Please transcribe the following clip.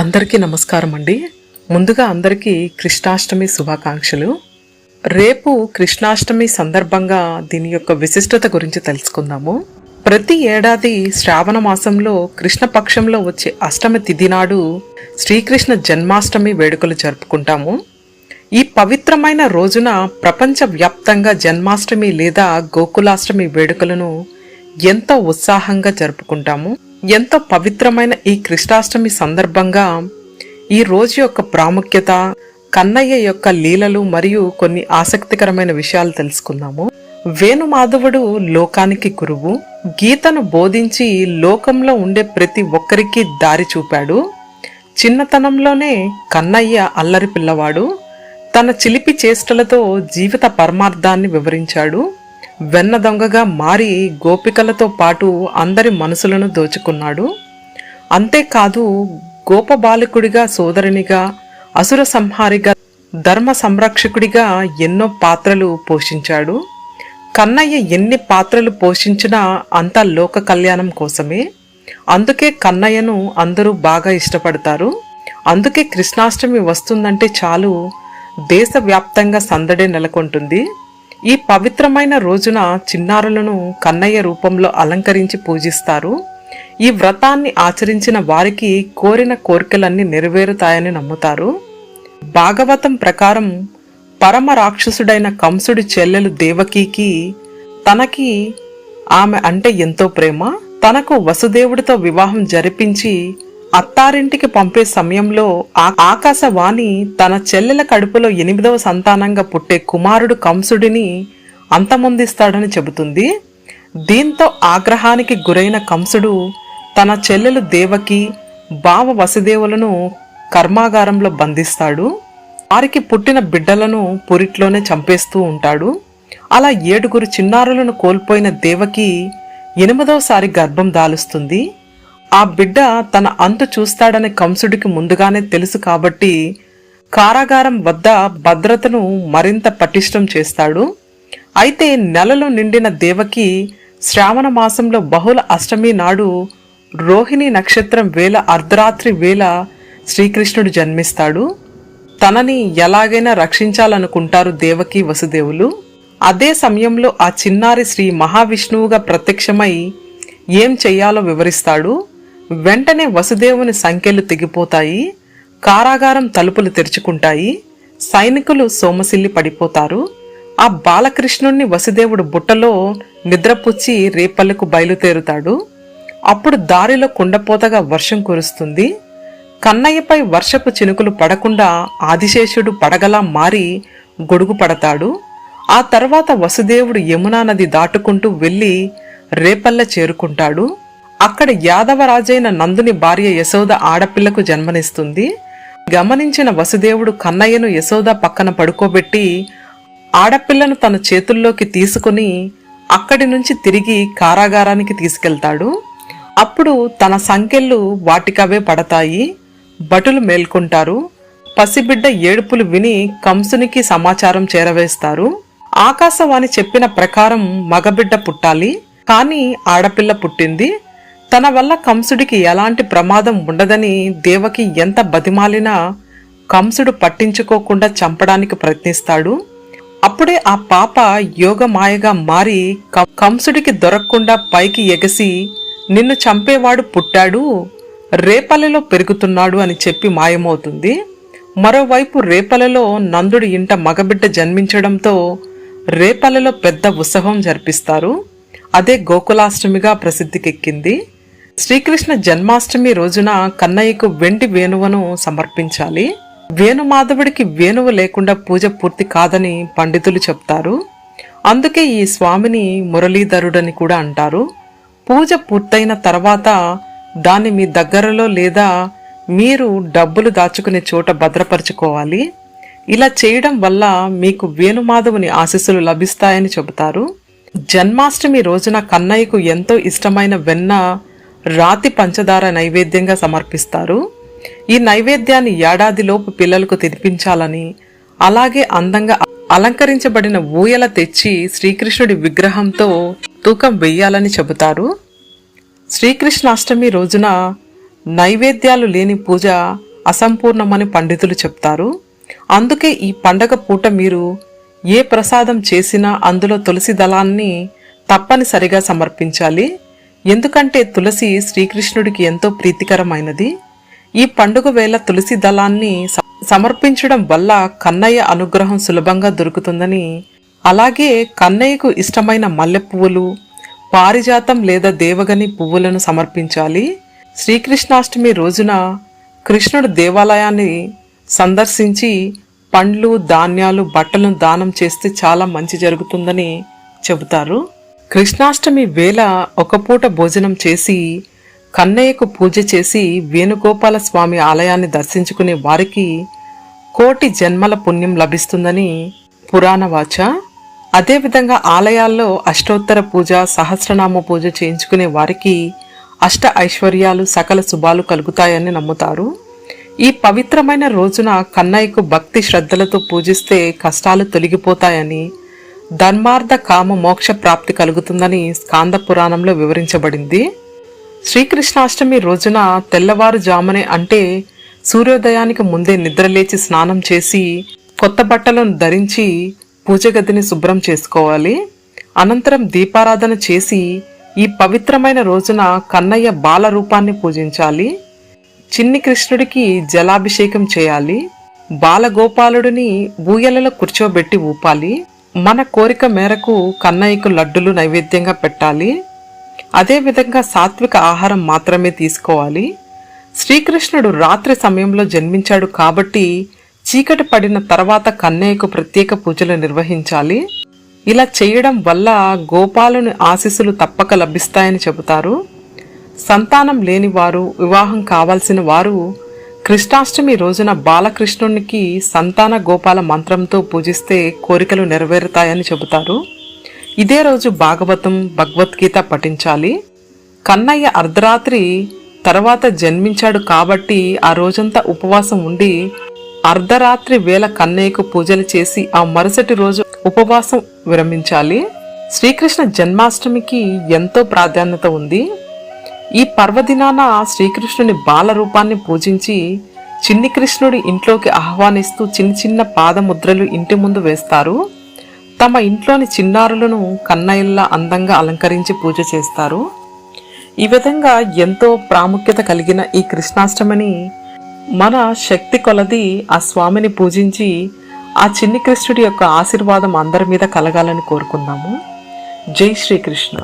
అందరికీ నమస్కారం అండి ముందుగా అందరికీ కృష్ణాష్టమి శుభాకాంక్షలు. రేపు కృష్ణాష్టమి సందర్భంగా దీని యొక్క విశిష్టత గురించి తెలుసుకుందాము. ప్రతి ఏడాది శ్రావణ మాసంలో కృష్ణపక్షంలో వచ్చే అష్టమి తిథి నాడు శ్రీకృష్ణ జన్మాష్టమి వేడుకలు జరుపుకుంటాము. ఈ పవిత్రమైన రోజున ప్రపంచవ్యాప్తంగా జన్మాష్టమి లేదా గోకులాష్టమి వేడుకలను ఎంతో ఉత్సాహంగా జరుపుకుంటాము. ఎంతో పవిత్రమైన ఈ కృష్ణాష్టమి సందర్భంగా ఈ రోజు యొక్క ప్రాముఖ్యత కన్నయ్య యొక్క లీలలు మరియు కొన్ని ఆసక్తికరమైన విషయాలు తెలుసుకుందాము. వేణుమాధవుడు లోకానికి గురువు. గీతను బోధించి లోకంలో ఉండే ప్రతి ఒక్కరికి దారి చూపాడు. చిన్నతనంలోనే కన్నయ్య అల్లరి పిల్లవాడు. తన చిలిపి చేష్టలతో జీవిత పరమార్థాన్ని వివరించాడు. వెన్న దొంగగా మారి గోపికలతో పాటు అందరి మనసులను దోచుకున్నాడు. అంతేకాదు గోపబాలకుడిగా సోదరునిగా అసుర సంహారిగా ధర్మ సంరక్షకుడిగా ఎన్నో పాత్రలు పోషించాడు. కన్నయ్య ఎన్ని పాత్రలు పోషించినా అంతా లోక కళ్యాణం కోసమే. అందుకే కన్నయ్యను అందరూ బాగా ఇష్టపడతారు. అందుకే కృష్ణాష్టమి వస్తుందంటే చాలు దేశవ్యాప్తంగా సందడే నెలకొంటుంది. ఈ పవిత్రమైన రోజున చిన్నారులను కన్నయ్య రూపంలో అలంకరించి పూజిస్తారు. ఈ వ్రతాన్ని ఆచరించిన వారికి కోరిన కోరికలన్నీ నెరవేరుతాయని నమ్ముతారు. భాగవతం ప్రకారం పరమ రాక్షసుడైన కంసుడి చెల్లెలు దేవకీకి తనకి ఆమె అంటే ఎంతో ప్రేమ. తనకు వసుదేవుడితో వివాహం జరిపించి అత్తారింటికి పంపే సమయంలో ఆ- ఆకాశవాణి తన చెల్లెల కడుపులో ఎనిమిదవ సంతానంగా పుట్టే కుమారుడు కంసుడిని అంతమొందిస్తాడని చెబుతుంది. దీంతో ఆగ్రహానికి గురైన కంసుడు తన చెల్లెలు దేవకి బావ వసుదేవులను కర్మాగారంలో బంధిస్తాడు. వారికి పుట్టిన బిడ్డలను పురిట్లోనే చంపేస్తూ ఉంటాడు. అలా ఏడుగురు చిన్నారులను కోల్పోయిన దేవకి ఎనిమిదవసారి గర్భం దాలుస్తుంది. ఆ బిడ్డ తన అంతు చూస్తాడని కంసుడికి ముందుగానే తెలుసు కాబట్టి కారాగారం వద్ద భద్రతను మరింత పటిష్టం చేస్తాడు. అయితే నెలలు నిండిన దేవకి శ్రావణ మాసంలో బహుళ అష్టమి నాడు రోహిణి నక్షత్రం వేళ అర్ధరాత్రి వేళ శ్రీకృష్ణుడు జన్మిస్తాడు. తనని ఎలాగైనా రక్షించాలనుకుంటారు దేవకి వసుదేవులు. అదే సమయంలో ఆ చిన్నారి శ్రీ మహావిష్ణువుగా ప్రత్యక్షమై ఏం చెయ్యాలో వివరిస్తాడు. వెంటనే వసుదేవుని సంఖ్యలు తెగిపోతాయి కారాగారం తలుపులు తెరుచుకుంటాయి సైనికులు సోమసిల్లి పడిపోతారు. ఆ బాలకృష్ణుణ్ణి వసుదేవుడు బుట్టలో నిద్రపుచ్చి రేపల్లకు బయలుదేరుతాడు. అప్పుడు దారిలో కుండపోతగా వర్షం కురుస్తుంది. కన్నయ్యపై వర్షపు చినుకులు పడకుండా ఆదిశేషుడు పడగలా మారి గొడుగు పడతాడు ఆ తర్వాత వసుదేవుడు యమునా నది దాటుకుంటూ వెళ్ళి రేపల్ల చేరుకుంటాడు. అక్కడ యాదవరాజైన నందుని భార్య యశోద ఆడపిల్లకు జన్మనిస్తుంది. గమనించిన వసుదేవుడు కన్నయ్యను యశోద పక్కన పడుకోబెట్టి ఆడపిల్లను తన చేతుల్లోకి తీసుకుని అక్కడి నుంచి తిరిగి కారాగారానికి తీసుకెళ్తాడు. అప్పుడు తన సంకెళ్ళు వాటికవే పడతాయి. భటులు మేల్కొంటారు. పసిబిడ్డ ఏడుపులు విని కంసునికి సమాచారం చేరవేస్తారు. ఆకాశవాణి చెప్పిన ప్రకారం మగబిడ్డ పుట్టాలి. కానీ ఆడపిల్ల పుట్టింది. తన వల్ల కంసుడికి ఎలాంటి ప్రమాదం ఉండదని దేవకి ఎంత బతిమాలినా కంసుడు పట్టించుకోకుండా చంపడానికి ప్రయత్నిస్తాడు. అప్పుడే ఆ పాప యోగమాయగా మారి కంసుడికి దొరకకుండా పైకి ఎగసి నిన్ను చంపేవాడు పుట్టాడు రేపల్లెలో పెరుగుతున్నాడు అని చెప్పి మాయమవుతుంది. మరోవైపు రేపల్లెలో నందుడి ఇంట మగబిడ్డ జన్మించడంతో రేపల్లెలో పెద్ద ఉత్సవం జరిపిస్తారు. అదే గోకులాష్టమిగా ప్రసిద్ధికెక్కింది. శ్రీకృష్ణ జన్మాష్టమి రోజున కన్నయ్యకు వెండి వేణువును సమర్పించాలి. వేణుమాధవుడికి వేణువు లేకుండా పూజ పూర్తి కాదని పండితులు చెప్తారు. అందుకే ఈ స్వామిని మురళీధరుడని కూడా అంటారు. పూజ పూర్తయిన తర్వాత దాన్ని మీ దగ్గరలో లేదా మీరు డబ్బులు దాచుకునే చోట భద్రపరచుకోవాలి. ఇలా చేయడం వల్ల మీకు వేణుమాధవుని ఆశీస్సులు లభిస్తాయని చెబుతారు. జన్మాష్టమి రోజున కన్నయ్యకు ఎంతో ఇష్టమైన వెన్న రాతి పంచదార నైవేద్యంగా సమర్పిస్తారు. ఈ నైవేద్యాన్ని ఏడాదిలోపు పిల్లలకు తినిపించాలని అలాగే అందంగా అలంకరించబడిన ఊయల తెచ్చి శ్రీకృష్ణుడి విగ్రహంతో తూకం వెయ్యాలని చెబుతారు. శ్రీకృష్ణాష్టమి రోజున నైవేద్యాలు లేని పూజ అసంపూర్ణమని పండితులు చెప్తారు. అందుకే ఈ పండగ పూట మీరు ఏ ప్రసాదం చేసినా అందులో తులసి దళాన్ని తప్పనిసరిగా సమర్పించాలి. ఎందుకంటే తులసి శ్రీకృష్ణుడికి ఎంతో ప్రీతికరమైనది. ఈ పండుగ వేళ తులసి దళాన్ని సమర్పించడం వల్ల కన్నయ్య అనుగ్రహం సులభంగా దొరుకుతుందని అలాగే కన్నయ్యకు ఇష్టమైన మల్లె పువ్వులు పారిజాతం లేదా దేవగని పువ్వులను సమర్పించాలి. శ్రీకృష్ణాష్టమి రోజున కృష్ణుడు దేవాలయాన్ని సందర్శించి పండ్లు ధాన్యాలు బట్టలను దానం చేస్తే చాలా మంచి జరుగుతుందని చెబుతారు. కృష్ణాష్టమి వేళ ఒక పూట భోజనం చేసి కన్నయ్యకు పూజ చేసి వేణుగోపాల స్వామి ఆలయాన్ని దర్శించుకునే వారికి కోటి జన్మల పుణ్యం లభిస్తుందని పురాణవాచ. అదేవిధంగా ఆలయాల్లో అష్టోత్తర పూజ సహస్రనామ పూజ చేయించుకునే వారికి అష్ట ఐశ్వర్యాలు సకల శుభాలు కలుగుతాయని నమ్ముతారు. ఈ పవిత్రమైన రోజున కన్నయ్యకు భక్తి శ్రద్ధలతో పూజిస్తే కష్టాలు తొలగిపోతాయని ధర్మార్థ కామ మోక్ష ప్రాప్తి కలుగుతుందని స్కాంద పురాణంలో వివరించబడింది. శ్రీకృష్ణాష్టమి రోజున తెల్లవారుజామునే అంటే సూర్యోదయానికి ముందే నిద్రలేచి స్నానం చేసి కొత్త బట్టలను ధరించి పూజ గదిని శుభ్రం చేసుకోవాలి. అనంతరం దీపారాధన చేసి ఈ పవిత్రమైన రోజున కన్నయ్య బాల రూపాన్ని పూజించాలి. చిన్ని కృష్ణుడికి జలాభిషేకం చేయాలి. బాలగోపాలుడిని ఊయలలో కూర్చోబెట్టి ఊపాలి. మన కోరిక మేరకు కన్నయ్యకు లడ్డులు నైవేద్యంగా పెట్టాలి. అదేవిధంగా సాత్విక ఆహారం మాత్రమే తీసుకోవాలి. శ్రీకృష్ణుడు రాత్రి సమయంలో జన్మించాడు కాబట్టి చీకటి పడిన తర్వాత కన్నయ్యకు ప్రత్యేక పూజలు నిర్వహించాలి. ఇలా చేయడం వల్ల గోపాలుని ఆశీస్సులు తప్పక లభిస్తాయని చెబుతారు. సంతానం లేని వారు వివాహం కావాల్సిన వారు కృష్ణాష్టమి రోజున బాలకృష్ణునికి సంతాన గోపాల మంత్రంతో పూజిస్తే కోరికలు నెరవేరుతాయని చెబుతారు. ఇదే రోజు భాగవతం భగవద్గీత పఠించాలి. కన్నయ్య అర్ధరాత్రి తర్వాత జన్మించాడు కాబట్టి ఆ రోజంతా ఉపవాసం ఉండి అర్ధరాత్రి వేళ కన్నయ్యకు పూజలు చేసి ఆ మరుసటి రోజు ఉపవాసం విరమించాలి. శ్రీకృష్ణ జన్మాష్టమికి ఎంతో ప్రాధాన్యత ఉంది. ఈ పర్వదినాన శ్రీకృష్ణుని బాల రూపాన్ని పూజించి చిన్ని కృష్ణుడి ఇంట్లోకి ఆహ్వానిస్తూ చిన్న చిన్న పాదముద్రలు ఇంటి ముందు వేస్తారు. తమ ఇంట్లోని చిన్నారులను కన్నయ్యల్లా అందంగా అలంకరించి పూజ చేస్తారు. ఈ విధంగా ఎంతో ప్రాముఖ్యత కలిగిన ఈ కృష్ణాష్టమిని మన శక్తి కొలది ఆ స్వామిని పూజించి ఆ చిన్ని కృష్ణుడి యొక్క ఆశీర్వాదం అందరి మీద కలగాలని కోరుకుందాము. జై శ్రీకృష్ణ.